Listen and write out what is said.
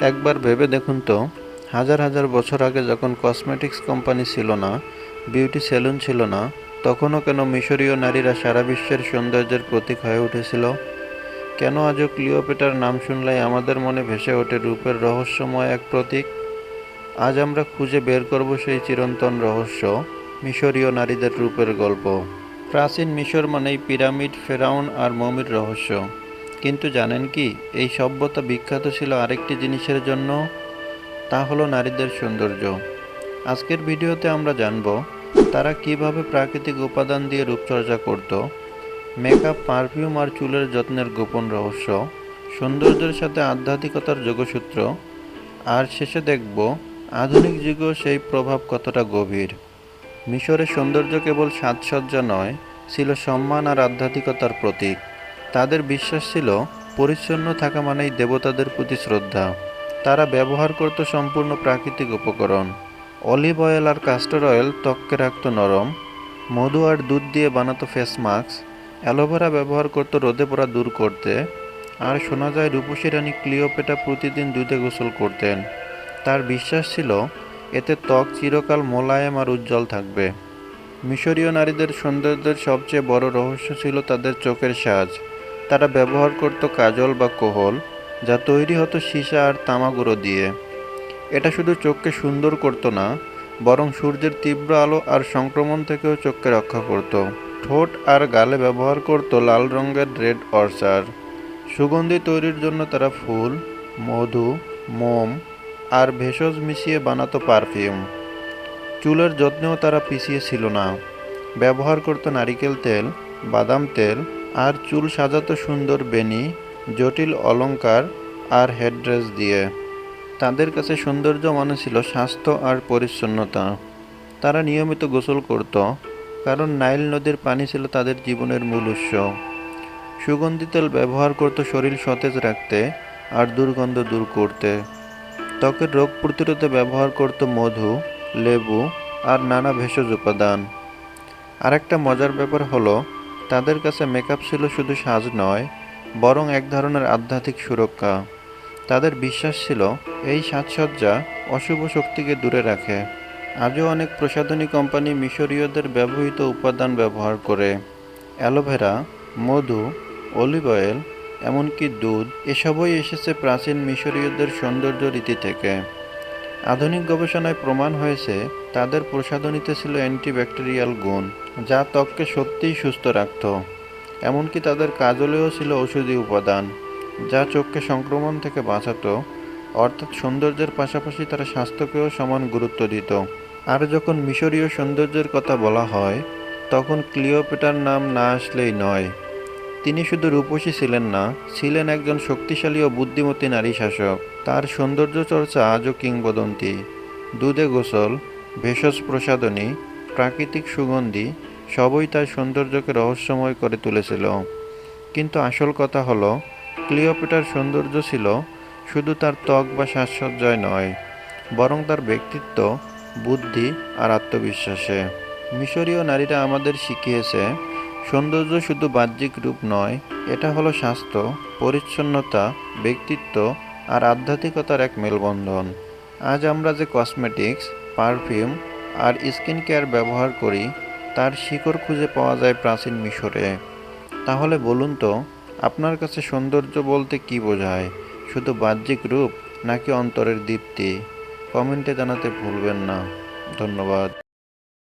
একবার ভেবে দেখুন তো, হাজার হাজার বছর আগে যখন কসমেটিক্স কোম্পানি ছিল না, বিউটি সেলুন ছিল না, তখনও কেন মিশরীয় নারীরা সারা বিশ্বের সৌন্দর্যের প্রতীক হয়ে উঠেছিল? কেন আজও ক্লিওপেটার নাম শুনলেই আমাদের মনে ভেসে ওঠে রূপের রহস্যময় এক প্রতীক? আজ আমরা খুঁজে বের করব সেই চিরন্তন রহস্য, মিশরীয় নারীদের রূপের গল্প। প্রাচীন মিশর মানেই পিরামিড, ফেরাউন আর মমির রহস্য। কিন্তু জানেন কি, এই সভ্যতা বিখ্যাত ছিল আরেকটি জিনিসের জন্য, তা হলো নারীদের সৌন্দর্য। আজকের ভিডিওতে আমরা জানব, তারা কীভাবে প্রাকৃতিক উপাদান দিয়ে রূপচর্চা করত, মেকআপ, পারফিউম আর চুলের যত্নের গোপন রহস্য, সৌন্দর্যের সাথে আধ্যাত্মিকতার যোগসূত্র, আর শেষে দেখব, আধুনিক যুগেও সেই প্রভাব কতটা গভীর। মিশরের সৌন্দর্য কেবল সাজসজ্জা নয়, ছিল সম্মান আর আধ্যাত্মিকতার প্রতীক। তাদের বিশ্বাস ছিল পরিচ্ছন্ন থাকা মানেই দেবতাদের প্রতি শ্রদ্ধা। তারা ব্যবহার করত সম্পূর্ণ প্রাকৃতিক উপকরণ। অলিভ অয়েল আর কাস্টর অয়েল ত্বককে রাখত নরম, মধু আর দুধ দিয়ে বানাতো ফেস মাস্ক, অ্যালোভেরা ব্যবহার করত রোদে পড়া দূর করতে, আর শোনা যায় রূপসী রানী ক্লিওপেটা প্রতিদিন দুধে গোসল করতেন। তার বিশ্বাস ছিল এতে ত্বক চিরকাল মোলায়েম আর উজ্জ্বল থাকবে। মিশরীয় নারীদের সৌন্দর্যের সবচেয়ে বড় রহস্য ছিল তাদের চোখের সাজ। তারা ব্যবহার করত কাজল বা কোহল, যা তৈরি হতো সীসা আর তামাগুঁড়ো দিয়ে। এটা শুধু চোখকে সুন্দর করতো না, বরং সূর্যের তীব্র আলো আর সংক্রমণ থেকেও চোখকে রক্ষা করত। ঠোঁট আর গালে ব্যবহার করত লাল রঙের রেড অর্চার। সুগন্ধি তৈরির জন্য তারা ফুল, মধু, মোম আর ভেষজ মিশিয়ে বানাতো পারফিউম। চুলের যত্নেও তারা পিছিয়ে ছিল না। ব্যবহার করতো নারিকেল তেল, বাদাম তেল আর চুল সাজাতো সুন্দর বেনি জটিল অলংকার আর হেডড্রেস দিয়ে। তাদের কাছে সৌন্দর্য মানে ছিল স্বাস্থ্য আর পরিচ্ছন্নতা। তারা নিয়মিত গোসল করত, কারণ নাইল নদীর পানি ছিল তাদের জীবনের মূল উৎস। সুগন্ধি তেল ব্যবহার করত শরীর সতেজ রাখতে আর দুর্গন্ধ দূর করতে। ত্বকের রোগ প্রতিরোধে ব্যবহার করত মধু, লেবু আর নানা ভেষজ উপাদান। আরেকটা মজার ব্যাপার হলো তাদের কাছে মেকআপ ছিল শুধু সাজ নয়, বরং এক ধরনের আধ্যাত্মিক সুরক্ষা। তাদের বিশ্বাস ছিল, এই সাজসজ্জা অশুভ শক্তিকে দূরে রাখে। আজও অনেক প্রসাধনী কোম্পানি মিশরীয়দের ব্যবহৃত উপাদান ব্যবহার করে। অ্যালোভেরা, মধু, অলিভ অয়েল, এমনকি দুধ, এসবই এসেছে প্রাচীন মিশরীয়দের সৌন্দর্য রীতি থেকে। আধুনিক গবেষণায় প্রমাণ হয়েছে তাদের প্রসাধনীতে ছিল অ্যান্টিব্যাকটেরিয়াল গুণ, যা ত্বককে সত্যিই সুস্থ রাখত। এমনকি তাদের কাজলেও ছিল ঔষধি উপাদান, যা চোখকে সংক্রমণ থেকে বাঁচাতো, অর্থাৎ সৌন্দর্যের পাশাপাশি তারা স্বাস্থ্যকেও সমান গুরুত্ব দিত। আর যখন মিশরীয় সৌন্দর্যের কথা বলা হয়, তখন ক্লিওপেটার নাম না আসলেই নয়। তিনি শুধু রূপসী ছিলেন না, ছিলেন একজন শক্তিশালী ও বুদ্ধিমতী নারী শাসক। তার সৌন্দর্য চর্চা আজও কিংবদন্তি। দুধে গোসল ভেষজ প্রসাধনী, প্রাকৃতিক সুগন্ধি সবই তার সৌন্দর্যকে রহস্যময় করে তুলেছিল। কিন্তু আসল কথা হলো ক্লিওপেটার সৌন্দর্য ছিল শুধু তার ত্বক বা সাজসজ্জায় নয়, বরং তার ব্যক্তিত্ব, বুদ্ধি আর আত্মবিশ্বাসে। মিশরীয় নারীরা আমাদের শিখিয়েছে, সৌন্দর্য শুধু বাহ্যিক রূপ নয়, এটা হলো স্বাস্থ্য, পরিচ্ছন্নতা, ব্যক্তিত্ব আর আধ্যাত্মিকতার এক মেলবন্ধন। আজ আমরা যে কসমেটিক্স পারফিউম আর স্কিন কেয়ার ব্যবহার করি, তার শিকড় খুঁজে পাওয়া যায় প্রাচীন মিশরে। তাহলে বলুন তো, আপনার কাছে সৌন্দর্য বলতে কি বোঝায়? শুধু বাহ্যিক রূপ নাকি অন্তরের দীপ্তি? কমেন্টে জানাতে ভুলবেন না। ধন্যবাদ।